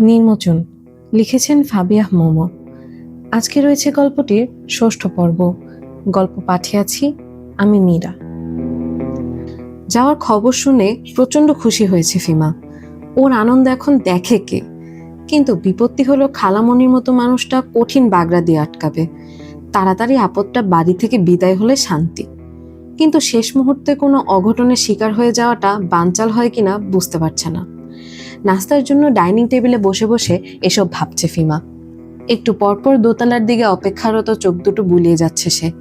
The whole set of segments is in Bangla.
নির্মোচন, লিখেছেন ফাবিয়াহ মোমো। আজকে রয়েছে গল্পটির ষষ্ঠ পর্ব। গল্প পাঠিয়েছি আমি মীরা। যাওয়ার খবর শুনে প্রচণ্ড খুশি হয়েছে ফিমা। ওর আনন্দ এখন দেখে কে? কিন্তু বিপত্তি হলো খালামনির মতো মানুষটা কঠিন বাগড়া দিয়ে আটকাবে। তাড়াতাড়ি আপদটা বাড়ি থেকে বিদায় হলে শান্তি। কিন্তু শেষ মুহূর্তে কোনো অঘটনের শিকার হয়ে যাওয়াটা বানচাল হয় কিনা বুঝতে পারছে না। নাস্তার জন্য ডাইনিং টেবিলে বসে বসে এসব ভাবছে ফিমা। একটু পরপর দোতলার দিকে অপেক্ষারত চোখ দুটো বুলিয়ে যাচ্ছে সে।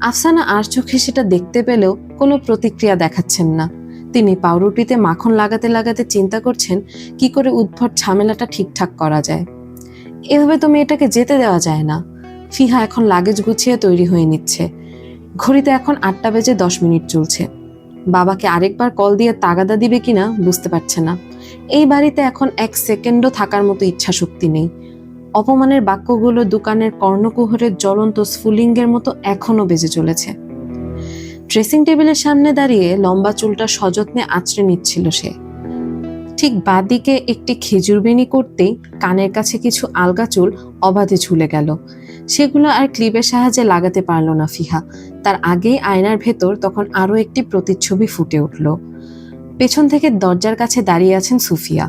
আফসানা আর চোখে সেটা দেখতে পেলেও কোনো প্রতিক্রিয়া দেখাচ্ছেন না। তিনি পাউরুটিতে মাখন লাগাতে লাগাতে চিন্তা করছেন, কি করে উদ্ভট ঝামেলাটা ঠিকঠাক করা যায়। এভাবে তো মেয়েটাকে যেতে দেওয়া যায় না। ফিহা এখন লাগেজ গুছিয়ে তৈরি হয়ে নিচ্ছে। ঘড়িতে এখন আটটা বেজে দশ মিনিট চলছে। বাবাকে আরেকবার কল দিয়ে তাগাদা দিবে কিনা বুঝতে পারছে না। এই বাড়িতে এখন এক সেকেন্ডও থাকার মতো ইচ্ছা শক্তি নেই। অপমানের বাক্যগুলো দোকানের কর্ণকুহরের জ্বলন্ত স্ফুলিঙ্গের মতো এখনও বেজে চলেছে। ড্রেসিং টেবিলের সামনে দাঁড়িয়ে লম্বা চুলটা সযত্নে আঁচড়ে নিচ্ছিল সে। ঠিক বাঁদিকে একটি খেজুর বেনি করতেই কানের কাছে কিছু আলগা চুল অবাধে ঝুলে গেল। সেগুলো আর ক্লিপের সাহায্যে লাগাতে পারল না ফিহা। তার আগেই আয়নার ভেতর তখন আরও একটি প্রতিচ্ছবি ফুটে উঠল। পেছন থেকে দরজার কাছে দাঁড়িয়ে আছেন সুফিয়া।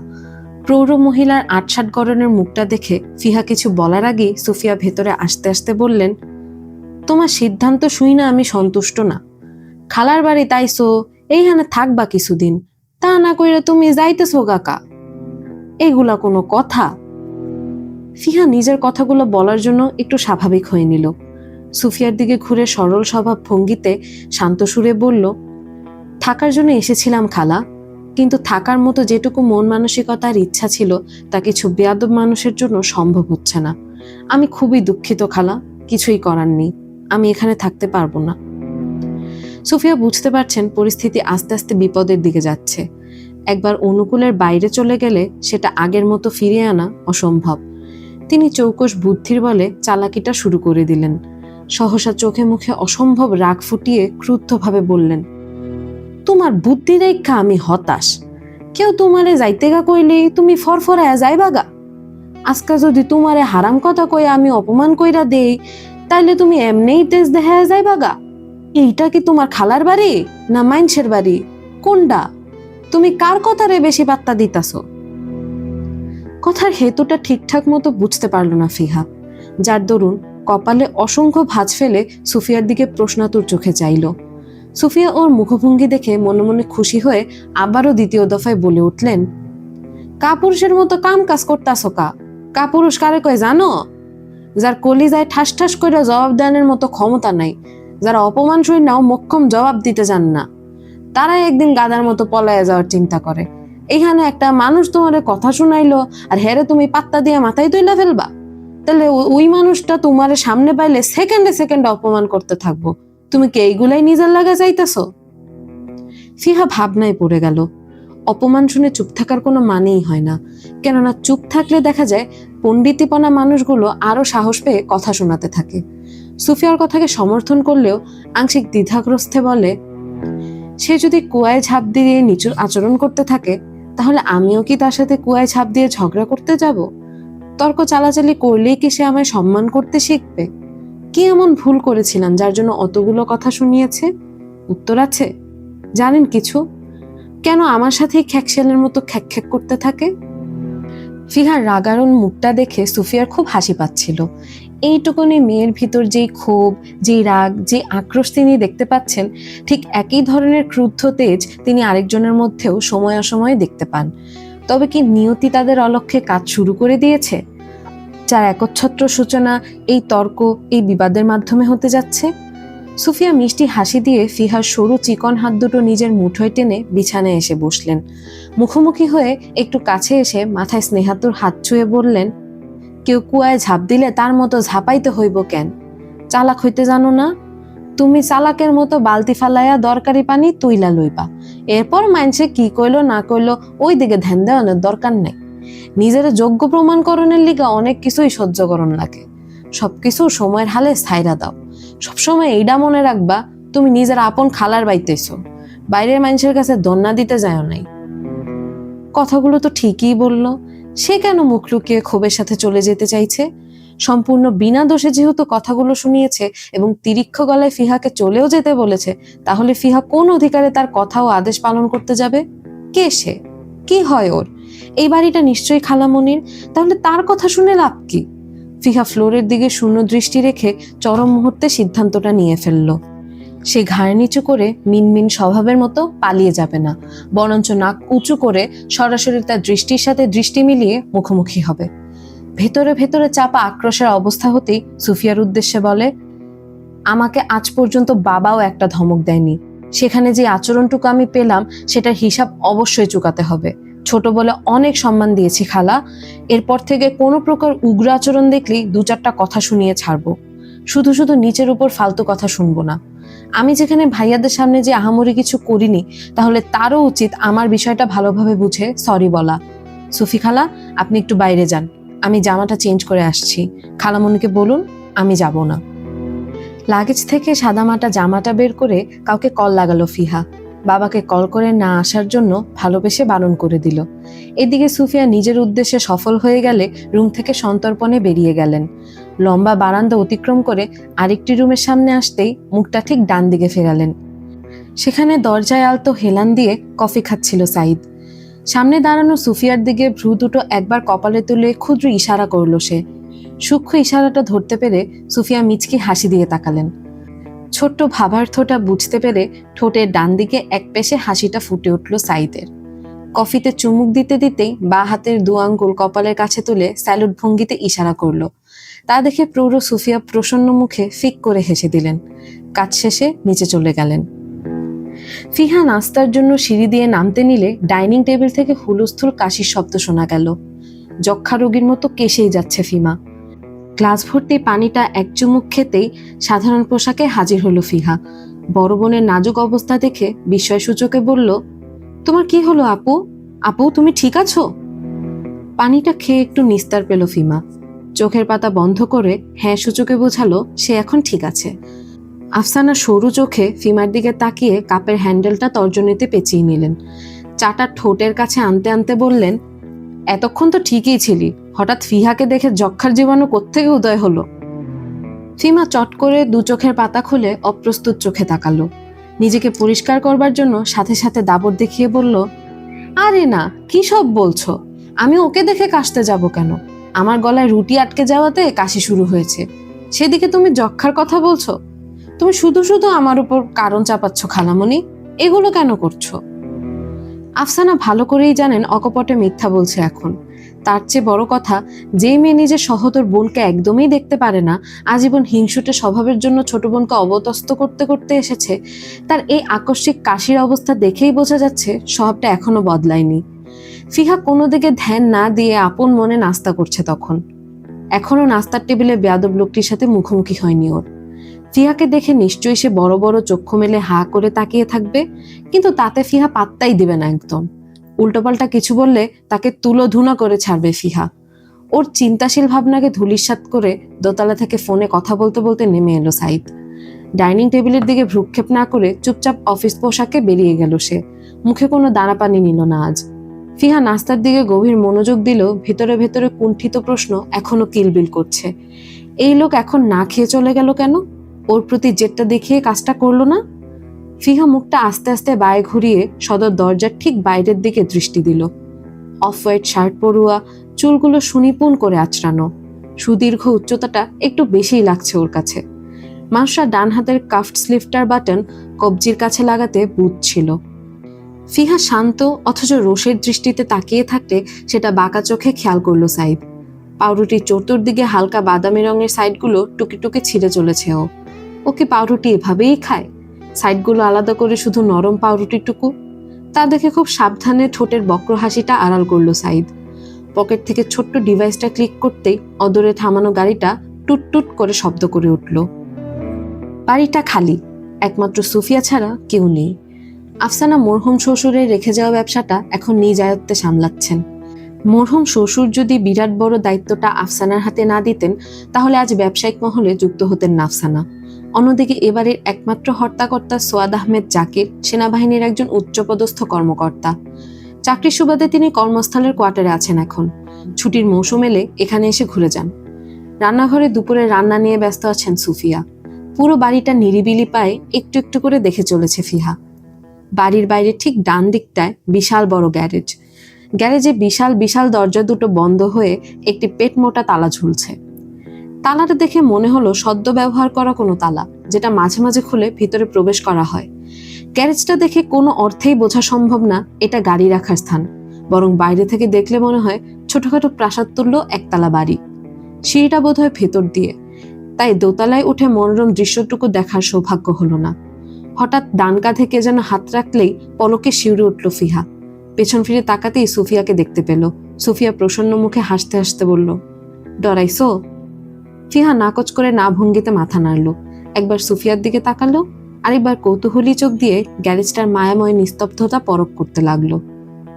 প্রৌঢ় মহিলার আটসাট গরনের মুখটা দেখে ফিহা কিছু বলার আগেই সুফিয়া ভেতরে আসতে আসতে বললেন, তোমার সিদ্ধান্ত শুই না, আমি সন্তুষ্ট না। খালার বাড়ি তাইছো এইখানে থাকবা কিছুদিন। তা না কইরা তুমি যাইতেছো কাকা। এগুলা কোনো কথা? ফিহা নিজের কথাগুলো বলার জন্য একটু স্বাভাবিক হয়ে নিল। সুফিয়ার দিকে ঘুরে সরল স্বভাব ভঙ্গিতে শান্ত সুরে বলল থাকার জন্য এসেছিলাম খালা। কিন্তু থাকার মতো যেটুকু মন মানসিকতার ইচ্ছা ছিল, তা কিছু বেয়াদব মানুষের জন্য সম্ভব হচ্ছে না। আমি খুবই দুঃখিত খালা, কিছুই করার নেই, আমি এখানে থাকতে পারব না। সুফিয়া বুঝতে পারছেন পরিস্থিতি আস্তে আস্তে বিপদের দিকে যাচ্ছে। একবার অনুকূলের বাইরে চলে গেলে সেটা আগের মতো ফিরিয়ে আনা অসম্ভব। তিনি চৌকস বুদ্ধির বলে চালাকিটা শুরু করে দিলেন। সহসা চোখে মুখে অসম্ভব রাগ ফুটিয়ে ক্রুদ্ধভাবে বললেন তোমার বুদ্ধি রেখা আমি হতাশ। কেউ তোমারে যাইতে গা কইলে তুমি ফরফরায়া যাইবা গা আজকা যদি তোমারে হারাম কথা কয়ে আমি অপমান কইরা দেই, তাইলে তুমি এমনেই তেজ দেখা যাইবা গা এইটা কি তোমার খালার বাড়ি না মাইনসের বাড়ি? কোনটা তুমি কার কথারে বেশি পাত্তা দিতাছো? কথার হেতুটা ঠিকঠাক মতো বুঝতে পারল না ফিহা। যার দরুন কপালে অসংখ্য ভাঁজ ফেলে সুফিয়ার দিকে প্রশ্নাতুর চোখে চাইল। সুফিয়া ওর মুখভঙ্গি দেখে মনে মনে খুশি হয়ে আবারও দ্বিতীয় দফায় বলে উঠলেন, কাপুরুষের মতো কাম কাজ করতাছো কা? কাপুরুষ কারে কয় জানো? যার কলি যায় ঠাস ঠাস করে জবাব দেওয়ার মতো ক্ষমতা নাই, যারা অপমান নাও মক্ষম জবাব দিতে চান না। তারাই একদিন গাদার মতো পলায় যাওয়ার চিন্তা করে। এখানে একটা মানুষ তোমার কথা শুনাইলো আর হেরে তুমি পাত্তা দিয়ে মাথায় তুইলা ফেলবা। তাহলে ওই মানুষটা তোমার সামনে পাইলে সেকেন্ডে সেকেন্ডে অপমান করতে থাকব। তুমি কে এইগুলাই নিজের লাগা চাইতেছো ফিহা ভাবনায় পড়ে গেল। অপমান শুনে চুপ থাকার কোনো মানেই হয় না। কেননা চুপ থাকলে দেখা যায় পণ্ডিতিপনা মানুষগুলো আরও সাহস পেয়ে কথা শোনাতে থাকে। সুফিয়ার কথাকে সমর্থন করলেও আংশিক দ্বিধাগ্রস্তে বলে, সে যদি কুয়ায় ঝাঁপ দিয়ে নিচুর আচরণ করতে থাকে, তাহলে আমিও কি তার সাথে কুয়ায় ঝাঁপ দিয়ে ঝগড়া করতে যাব? তর্ক চালাচালি করলেই কি সে আমায় সম্মান করতে শিখবে? কি এমন ভুল করেছিলাম যার জন্য অতগুলো কথা শুনিয়েছে? উত্তর আছে। জানেন কিছু? কেন আমার সাথে খ্যাকশালের মতো খ্যাক খ্যাক করতে থাকে? ফিহার রাগারণ মুখটা দেখে সুফিয়ার খুব হাসি পাচ্ছিল। এইটুকুনি মেয়ের ভিতর যেই ক্ষোভ, যেই রাগ যে আক্রোশ তিনি দেখতে পাচ্ছেন, ঠিক একই ধরনের ক্রুদ্ধ তেজ তিনি আরেকজনের মধ্যেও সময় অসময়ে দেখতে পান। তবে কি নিয়তি তাদের অলক্ষ্যে কাজ শুরু করে দিয়েছে? যার একচ্ছত্র সূচনা এই তর্ক, এই বিবাদের মাধ্যমে হতে যাচ্ছে। সুফিয়া মিষ্টি হাসি দিয়ে ফিহার সরু চিকন হাত দুটো নিজের মুঠোয় টেনে বিছানায় এসে বসলেন। মুখোমুখি হয়ে একটু কাছে এসে মাথায় স্নেহাতুর হাত ছুঁয়ে বললেন, কেউ কুয়ায় ঝাঁপ দিলে তার মতো ঝাঁপাইতে হইব কেন? চালাক হইতে জানো না? তুমি চালাকের মতো বালতি ফালাইয়া দরকারি পানি তুইলা লইবা। এরপর মাইনসে কি কইলো না কইলো ওই দিকে ধ্যান দেওয়ানোর দরকার নেই। নিজের যোগ্য প্রমাণকরণের লিগে অনেক কিছুই সহ্য করণ লাগে। সবকিছু সময়ের হালে ছাইরা দাও। সবসময় এইটা মনে রাখবা, তুমি নিজের আপন খালার বাইতেছো। বাইরের মানুষের কাছে দন্না দিতে যাও নাই। কথাগুলো তো ঠিকই বলল। সে কেন মুখ লুকিয়ে ক্ষোভের সাথে চলে যেতে চাইছে? সম্পূর্ণ বিনা দোষে যেহেতু কথাগুলো শুনিয়েছে এবং তিরিক্ষ গলায় ফিহাকে চলেও যেতে বলেছে, তাহলে ফিহা কোন অধিকারে তার কথা ও আদেশ পালন করতে যাবে? কে সে? কি হয় ওর? এই বাড়িটা নিশ্চয়ই খালামনির? তাহলে তার কথা শুনে লাভ কি? ফিহা ফ্লোরের দিকে শূন্য দৃষ্টি রেখে চরম মুহূর্তে সিদ্ধান্তটা নিয়ে ফেলল। সে ঘাড় নিচু করে মিনমিন স্বভাবের মতো পালিয়ে যাবে না, বরঞ্চ নাক উঁচু করে সরাসরি তার দৃষ্টির সাথে দৃষ্টি মিলিয়ে মুখোমুখি হবে। ভেতরে ভেতরে চাপা আক্রোশের অবস্থা হতেই সুফিয়ার উদ্দেশ্যে বলে, আমাকে আজ পর্যন্ত বাবাও একটা ধমক দেয়নি। সেখানে যে আচরণটুকু আমি পেলাম, সেটার হিসাব অবশ্যই চুকাতে হবে। ছোট বলে অনেক সম্মান দিয়েছি খালা। এরপর থেকে কোনো প্রকার উগ্র আচরণ দেখলেই দু চারটা কথা শুনিয়ে ছাড়বো। শুধু শুধু নিচের উপর ফালতু কথা শুনব না। আমি যেখানে ভাইয়াদের সামনে যে আহামরি কিছু করিনি, তাহলে তারও উচিত আমার বিষয়টা ভালোভাবে বুঝে সরি বলা। সুফি খালা, আপনি একটু বাইরে যান। আমি জামাটা চেঞ্জ করে আসছি। খালামণিকে বলুন, আমি যাব না। লাগেজ থেকে সাদামাটা জামাটা বের করে কাউকে কল লাগালো ফিহা। বাবাকে কল করে না আসার জন্য ভালোবেসে বারণ করে দিল। এদিকে সুফিয়া নিজের উদ্দেশ্যে সফল হয়ে গেলে রুম থেকে সন্তর্পণে বেরিয়ে গেলেন। লম্বা বারান্দা অতিক্রম করে আরেকটি রুমের সামনে আসতেই মুখটা ঠিক ডান দিকে ফেরালেন। সেখানে দরজায় আলতো হেলান দিয়ে কফি খাচ্ছিল সাইদ সামনে দাঁড়ানো সুফিয়ার দিকে ভ্রু দুটো একবার কপালে তুলে ক্ষুদ্র ইশারা করল সে। সূক্ষ্ম ইশারাটা ধরতে পেরে সুফিয়া মিচকি হাসি দিয়ে তাকালেন। ছোট্ট ভাবার্থটা বুঝতে পেরে ঠোঁটের ডান দিকে এক পেশে হাসিটা ফুটে উঠল সাইদের কফিতে চুমুক দিতে দিতেই বা হাতের দু আঙ্গুল কপালের কাছে তুলে স্যালুট ভঙ্গিতে ইশারা করল। তা দেখে প্রৌঢ় সুফিয়া প্রসন্ন মুখে ফিক করে হেসে দিলেন। কাজ শেষে নিচে চলে গেলেন। ফিহা নাস্তার জন্য সিঁড়ি দিয়ে নামতে নিলে ডাইনিং টেবিল থেকে হুলস্থুল কাশির শব্দ শোনা গেল। যক্ষা রোগীর মতো কেসেই যাচ্ছে ফিমা। গ্লাস ভর্তি পানিটা এক চুমুক খেতেই সাধারণ পোশাকে হাজির হলো ফিহা। বড় বোনের নাজুক অবস্থা দেখে বিস্ময় সূচকে বলল, তোমার কি হলো আপু? আপু, তুমি ঠিক আছো? পানিটা খেয়ে একটু নিস্তার পেল ফিমা। চোখের পাতা বন্ধ করে হ্যাঁ সূচকে বোঝালো, সে এখন ঠিক আছে। আফসানা সরু চোখে ফিমার দিকে তাকিয়ে কাপের হ্যান্ডেলটা তর্জনীতে পেঁচিয়ে নিলেন। চাটা ঠোঁটের কাছে আনতে আনতে বললেন এতক্ষণ তো ঠিকই ছিলি। হঠাৎ ফিহাকে দেখে যক্ষার জীবাণু কোত্থেকে উদয় হলো? ফিমা চট করে দু চোখের পাতা খুলে অপ্রস্তুত চোখে তাকালো। নিজেকে পরিষ্কার করবার জন্য সাথে সাথে দাবর দেখিয়ে বলল, আরে না, কি সব বলছো? আমি ওকে দেখে কাশতে যাব কেন? আমার গলায় রুটি আটকে যাওয়াতে কাশি শুরু হয়েছে। সেদিকে তুমি যক্ষার কথা বলছো? তুমি শুধু শুধু আমার উপর কারণ চাপাচ্ছ খালামণি? এগুলো কেন করছ? আফসানা ভালো করেই জানেন অকপটে মিথ্যা বলছে এখন। তার চেয়ে বড় কথা, যে মেয়ে নিজের সহতর বোনকে একদমই দেখতে পারে না, আজীবন হিংসুটে স্বভাবের জন্য ছোট বোনকে অবতস্ত করতে করতে এসেছে, তার এই আকস্মিক কাশির অবস্থা দেখেই বোঝা যাচ্ছে স্বভাবটা এখনও বদলায়নি। ফিহা কোনো দিকে ধ্যান না দিয়ে আপন মনে নাস্তা করছে তখন। এখনও নাস্তার টেবিলে বেয়াদব লোকটির সাথে মুখোমুখি হয়নি ওর। ফিহাকে দেখে নিশ্চয়ই সে বড় বড় চক্ষু মেলে হা করে তাকিয়ে থাকবে, কিন্তু তাতে ফিহা পাত্তাই দিবে না একদম। উল্টোপাল্টা কিছু বললে তাকে তুলো ধুনা করে ছাড়বে ফিহা। ওর চিন্তাশীল ভাবনাকে ধুলিস্বাত করে দোতলা থেকে ফোনে কথা বলতে বলতে নেমে এলো সাইদ। ডাইনিং টেবিলের দিকে ভ্রুক্ষেপ না করে চুপচাপ অফিস পোশাকে বেরিয়ে গেল সে। মুখে কোনো দানা পানি নিল না আজ। ফিহা নাস্তার দিকে গভীর মনোযোগ দিল, ভেতরে ভেতরে কুণ্ঠিত প্রশ্ন এখনও কিলবিল করছে। এই লোক এখন না খেয়ে চলে গেল কেন? ওর প্রতি জেদটা দেখিয়ে কাজটা করল না? ফিহা মুখটা আস্তে আস্তে বায়ে ঘুরিয়ে সদর দরজার ঠিক বাইরের দিকে দৃষ্টি দিল। অফ হোয়াইট শার্ট পরুয়া, চুলগুলো সুনিপুণ করে আঁচড়ানো, সুদীর্ঘ উচ্চতাটা একটু বেশিই লাগছে ওর কাছে। মানুষরা ডান হাতের কাফট স্লিভটার বাটন কবজির কাছে লাগাতে বুথ ছিল। ফিহা শান্ত অথচ রোষের দৃষ্টিতে তাকিয়ে থাকতে সেটা বাঁকা চোখে খেয়াল করল সাইদ। পাউরুটির চতুর্দিকে হালকা বাদামি রঙের সাইডগুলো টুকি টুকি ছিঁড়ে চলেছে ও। ওকে পাউরুটি এভাবেই খায়। সাইডগুলো আলাদা করে শুধু নরম পাউরুটিটুকু। তা দেখে খুব সাবধানে ঠোঁটের বক্র হাসিটা আড়াল করল সাইদ। পকেট থেকে ছোট্ট ডিভাইসটা ক্লিক করতেই অদূরে থামানো গাড়িটা টুট টুট করে শব্দ করে উঠল। বাড়িটা খালি, একমাত্র সুফিয়া ছাড়া কেউ নেই। আফসানা মরহুম শ্বশুরের রেখে যাওয়া ব্যবসাটা এখন নিজ আয়ত্তে সামলাচ্ছেন। মরহুম শ্বশুর যদি বিরাট বড় দায়িত্বটা আফসানার হাতে না দিতেন, তাহলে আজ ব্যবসায়িক মহলে যুক্ত হতেন না আফসানা। অন্যদিকে এবারের একমাত্র হর্তাকর্তা সোয়াদ আহমেদ জাকির সেনাবাহিনীর একজন উচ্চপদস্থ কর্মকর্তা। চাকরির সুবাদে তিনি কর্মস্থলের কোয়ার্টারে আছেন এখন। ছুটির মৌসুম এলে এখানে এসে ঘুরে যান। রান্নাঘরে দুপুরে রান্না নিয়ে ব্যস্ত আছেন সুফিয়া। পুরো বাড়িটা নিরিবিলি পায়ে একটু একটু করে দেখে চলেছে ফিহা। বাড়ির বাইরে ঠিক ডান দিকটায় বিশাল বড় গ্যারেজ। গ্যারেজে বিশাল বিশাল দরজা দুটো বন্ধ হয়ে একটি পেট মোটা তালা ঝুলছে। তালাটা দেখে মনে হলো সদ্য ব্যবহার করা কোনো তালা, যেটা মাঝে মাঝে খুলে ভিতরে প্রবেশ করা হয়। গ্যারেজটা দেখে কোনো অর্থেই বোঝা সম্ভব না এটা গাড়ি রাখার স্থান, বরং বাইরে থেকে দেখলে মনে হয় ছোটখাটো প্রাসাদ তুল্য একতলা বাড়ি। সিঁড়িটা বোধ হয় ভেতর দিয়ে, তাই দোতলায় উঠে মনোরম দৃশ্যটুকু দেখার সৌভাগ্য হলো না। হঠাৎ ডান কাঁধে কে যেন হাত রাখলেই পলকে শিউরে উঠল ফিহা। পেছন ফিরে তাকাতেই সুফিয়াকে দেখতে পেল। সুফিয়া প্রসন্ন মুখে হাসতে হাসতে বলল, ডরাইছো? ফিহা নাকচ করে না ভঙ্গিতে মাথা নাড়ল। একবার সুফিয়ার দিকে তাকালো, আরেকবার কৌতূহলী চোখ দিয়ে গ্যারেজটার মায়াময় নিস্তব্ধতা পরক করতে লাগল।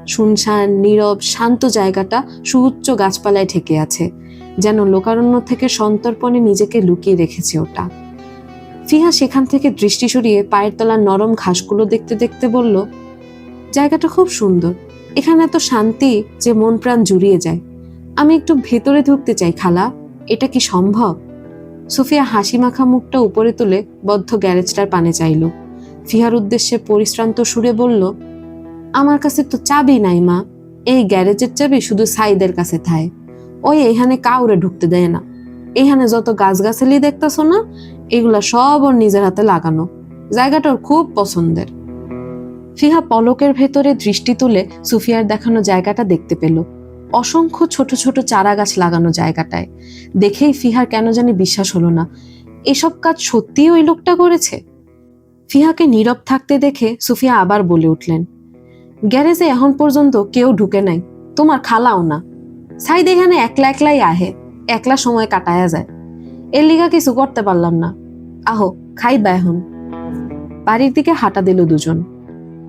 শুনশান, নীরব, শান্ত জায়গাটা সুউচ্চ গাছপালায় ঠেকে আছে, যেন লোকারণ্য থেকে সন্তর্পণে নিজেকে লুকিয়ে রেখেছে ওটা। ফিহা সেখান থেকে দৃষ্টি সরিয়ে পায়ের তলার নরম ঘাসগুলো দেখতে দেখতে বলল, জায়গাটা খুব সুন্দর। এখানে এত শান্তি যে মন প্রাণ জুড়িয়ে যায়। আমি একটু ভেতরে ঢুকতে চাই, খালা। এটা কি সম্ভব? সুফিয়া হাসি মাখা মুখটা উপরে তুলে বদ্ধ গ্যারেজটার পানে চাইল। ফিহার উদ্দেশ্যে পরিশ্রান্ত সুরে বলল, আমার কাছে তো চাবি নাই, মা। এই গ্যারেজের চাবি শুধু সাইদের কাছে থায়। ওই এখানে কাউরে ঢুকতে দেয় না। এখানে যত গাছগাছালি দেখতেছ না, এগুলা সব ওর নিজের হাতে লাগানো। জায়গাটা ওর খুব পছন্দের। ফিহা পলকের ভেতরে দৃষ্টি তুলে সুফিয়ার দেখানো জায়গাটা দেখতে পেল। অসংখ্য ছোট ছোট চারা গাছ লাগানো জায়গাটায়। দেখেই ফিহার কেন জানি বিশ্বাস হলো না। এসব কাজ সত্যিই ওই লোকটা করেছে? ফিহাকে নীরব থাকতে দেখে সুফিয়া আবার বলে উঠলেন, গ্যারেজে এখন পর্যন্ত কেউ ঢুকে নাই, তোমার খালাও না। সাইদ এখানে একলা একলাই আহে, একলা সময় কাটায়া যায়। এর লিগা কিছু করতে পারলাম না। আহো, খাইবা এখন। বাড়ির দিকে হাঁটা দিল দুজন।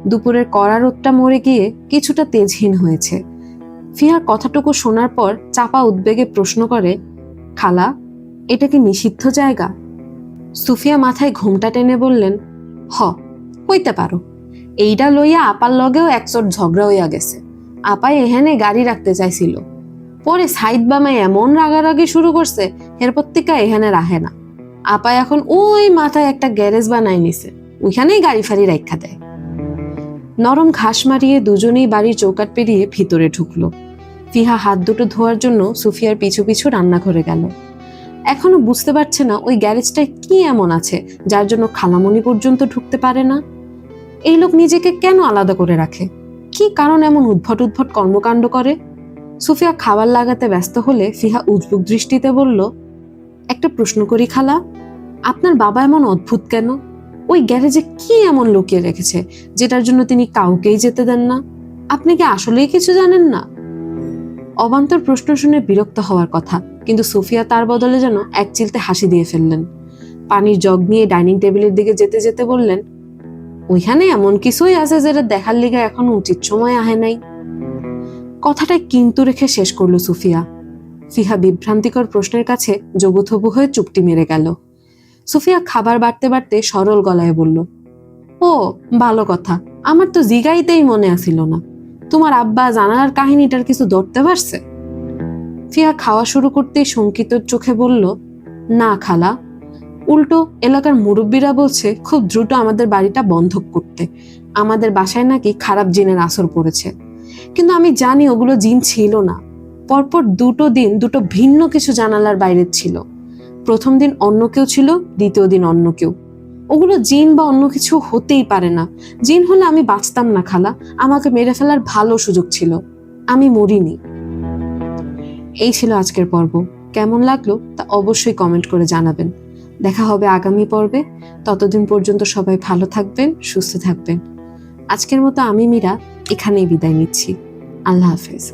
দুপুরের কড়া রোদটা মরে গিয়ে কিছুটা তেজহীন হয়েছে। ফিহার কথাটুকু শোনার পর চাপা উদ্বেগে প্রশ্ন করে, খালা, এটা কি নিষিদ্ধ জায়গা? সুফিয়া মাথায় ঘুমটা টেনে বললেন, হ, হইতে পারো। এইটা লইয়া আপার লগেও একচোট ঝগড়া হইয়া গেছে। আপাই এখানে গাড়ি রাখতে চাইছিল। পরে সাইদ বামাই এমন রাগারাগি শুরু করছে এরপর থেকে এখানে রাখে না। আপা এখন ওই মাথায় একটা গ্যারেজ বানায় নিছে, ওইখানেই গাড়ি ফাড়ি রাখা দেয়। নরম ঘাস মারিয়ে দুজনেই বাড়ির চৌকাট পেরিয়ে ভিতরে ঢুকলো। ফিহা হাত দুটো ধোয়ার জন্য সুফিয়ার পিছু পিছু রান্নাঘরে গেল। এখনও বুঝতে পারছে না ওই গ্যারেজটায় কি এমন আছে, যার জন্য খালামণি পর্যন্ত ঢুকতে পারে না। এই লোক নিজেকে কেন আলাদা করে রাখে? কি কারণ এমন উদ্ভট উদ্ভট কর্মকাণ্ড করে? সুফিয়া খাবার লাগাতে ব্যস্ত হলে ফিহা উদ্ভুক দৃষ্টিতে বলল, একটা প্রশ্ন করি খালা, আপনার বাবা এমন অদ্ভুত কেন? ওই গ্যারেজে কি এমন লুকিয়ে রেখেছে, যেটার জন্য তিনি কাউকেই যেতে দেন না? আপনি কি আসলেই কিছু জানেন না? অবান্তর প্রশ্ন শুনে বিরক্ত হওয়ার কথা, কিন্তু সুফিয়া তার বদলে যেন এক চিলতে হাসি দিয়ে ফেললেন। পানির জগ নিয়ে ডাইনিং টেবিলের দিকে যেতে যেতে বললেন, ওইখানে এমন কিছুই আছে যেটা দেখার লিগে এখন উচিত সময় আহে নাই? কথাটা কিন্তু রেখে শেষ করল সুফিয়া। ফিহা বিভ্রান্তিকর প্রশ্নের কাছে জবুথবু হয়ে চুপটি মেরে গেল। সুফিয়া খাবার বাড়তে বাড়তে সরল গলায় বলল, ও, ভালো কথা। আমার তো জিগাইতেই মনে আসিল না। তোমার আব্বা জানালার কাহিনীটার কিছু ধরতে পারছে? ফিয়া খাওয়া শুরু করতেই শঙ্কিত চোখে বলল, না খালা। উল্টো এলাকার মুরব্বীরা বলছে, খুব দ্রুত আমাদের বাড়িটা বন্ধক করতে। আমাদের বাসায় নাকি খারাপ জিনের আসর পড়েছে। কিন্তু আমি জানি ওগুলো জিন ছিল না। পরপর দুটো দিন দুটো ভিন্ন কিছু জানালার বাইরে ছিল। প্রথম দিন অন্য কেউ ছিল, দ্বিতীয় দিন অন্য কেউ। ওগুলো জিন বা অন্য কিছু হতেই পারে না। জিন হলে আমি বাঁচতাম না খালা। আমাকে মেরে ফেলার ভালো সুযোগ ছিল। আমি মরিনি। এই ছিল আজকের পর্ব। কেমন লাগল তা অবশ্যই কমেন্ট করে জানাবেন। দেখা হবে আগামী পর্বে। ততদিন পর্যন্ত সবাই ভালো থাকবেন, সুস্থ থাকবেন। আজকের মতো আমি মীরা এখানেই বিদায় নিচ্ছি। আল্লাহ হাফেজ।